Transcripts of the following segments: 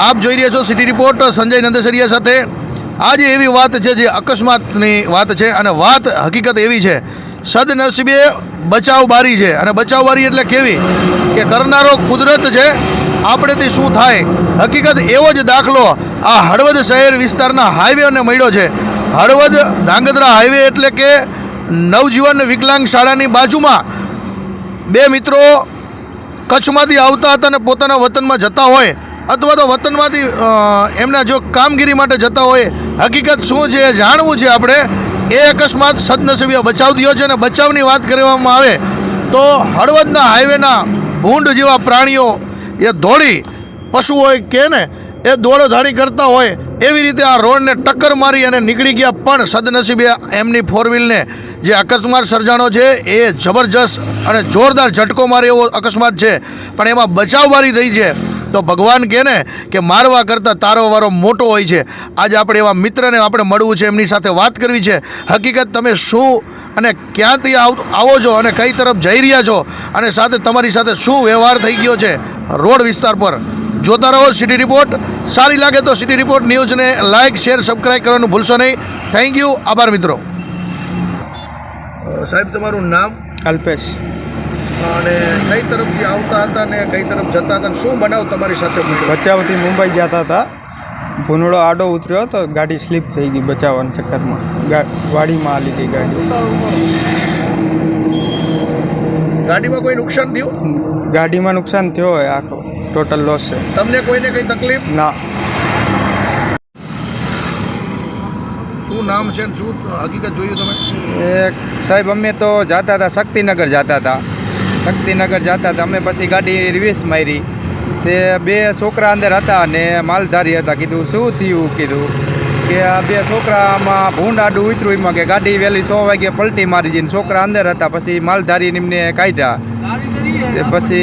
આપ જોઈ રહ્યા છો સિટી રિપોર્ટ, સંજય નંદેસરિયા સાથે. આજે એવી વાત છે જે અકસ્માતની વાત છે અને વાત હકીકત એવી છે. સદનસીબે બચાવ બારી છે. અને બચાવ બારી એટલે કેવી? કે કરનારો કુદરત છે. આપણેથી શું થાય? હકીકત એવો જ દાખલો આ હળવદ શહેર વિસ્તારના હાઈવેને મળ્યો છે. હળવદ ધાંગધ્રા હાઈવે એટલે કે નવજીવન વિકલાંગ શાળાની બાજુમાં. બે મિત્રો કચ્છમાંથી આવતા હતા અને પોતાના વતનમાં જતા હોય. અથવા તો વતનમાંથી એમના જો કામગીરી માટે જતા હોય, હકીકત શું છે એ જાણવું છે આપણે. એ અકસ્માત સદનસીબે બચાવ થયો છે અને બચાવની વાત કરવામાં આવે તો હળવદના હાઈવેના ભૂંડ જેવા પ્રાણીઓ એ દોડી, પશુ હોય કે ને, એ દોડોધાડી કરતા હોય, એવી રીતે આ રોડને ટક્કર મારી અને નીકળી ગયા પણ સદનસીબે એમની ફોર વ્હીલને જે અકસ્માત સર્જાણો છે એ જબરજસ્ત અને જોરદાર ઝટકો મારે એવો અકસ્માત છે. પણ એમાં બચાવવારી થઈ છે. તો ભગવાન કહે ને કે મારવા કરતાં તારો વારો મોટો હોય છે. આજે આપણે એવા મિત્રને આપણે મળવું છે એમની સાથે વાત કરવી છે. હકીકત તમે શું અને ક્યાંથી આવ આવો છો અને કઈ તરફ જઈ રહ્યા છો અને સાથે તમારી સાથે શું વ્યવહાર થઈ ગયો છે રોડ વિસ્તાર પર. જોતા રહો સિટી રિપોર્ટ. સારી લાગે તો સિટી રિપોર્ટ ન્યૂઝને લાઇક શેર સબસ્ક્રાઈબ કરવાનું ભૂલશો નહીં. થેન્ક યુ આભાર મિત્રો. સાહેબ તમારું નામ? અલ્પેશ. અને કઈ તરફથી આવતા હતા ને કઈ તરફ જતા હતા શું બનાવ તમારી સાથે બચાવથી મુંબઈ જતા હતા. ભૂનડો આડો ઉતર્યો તો ગાડી સ્લીપ થઈ ગઈ બચાવવાના ચક્કરમાં. વાડીમાં આલી ગઈ ગાડી. ગાડીમાં કોઈ નુકસાન થયું? ગાડીમાં નુકસાન થયો હોય આખો. ટોટલ લોસ છે. તમને કોઈને કઈ તકલીફ? ના. શું નામ છે ને શું હકીકત જોયું તમે? એ સાહેબ અમે તો જતા હતા શક્તિનગર જતા હતા. શક્તિનગર જતા હતા. અમે પછી ગાડી રિવેસ મારી. તે બે છોકરા અંદર હતા ને માલધારી હતા. કીધું, શું થયું? કીધું કે આ બે છોકરામાં ભૂંડ આડું ઉતર્યું. એમાં કે ગાડી વહેલી સો વાગે પલટી મારી જઈને છોકરા અંદર હતા. પછી માલધારી એમને કાઢ્યા. તે પછી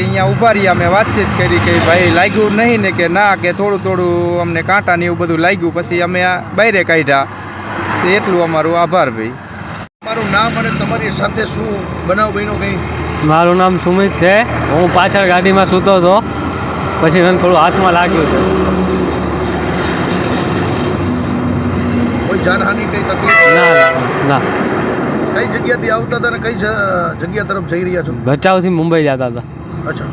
અહીંયા ઊભા રહ્યા. અમે વાતચીત કરી કે ભાઈ, લાગ્યું નહીં ને કે ના, કે થોડું થોડું અમને કાંટા ને એવું બધું લાગ્યું. પછી અમે બહારે કાઢ્યા. તે એટલું અમારું આભાર ભાઈ. મારું નામ અને તમારી સાથે શું બનાવ બન્યો કંઈ? મારું નામ સુમિત છે. હું પાછળ ગાડીમાં સૂતો હતો. પછી મને થોડું હાથમાં લાગ્યું છે. કોઈ જાનહાની કઈ તકલીફ? ના ના કઈ જગ્યાથી આવતા હતા અને કઈ જગ્યા તરફ જઈ રહ્યા છો? બચાવથી મુંબઈ જતા હતા. અચ્છા.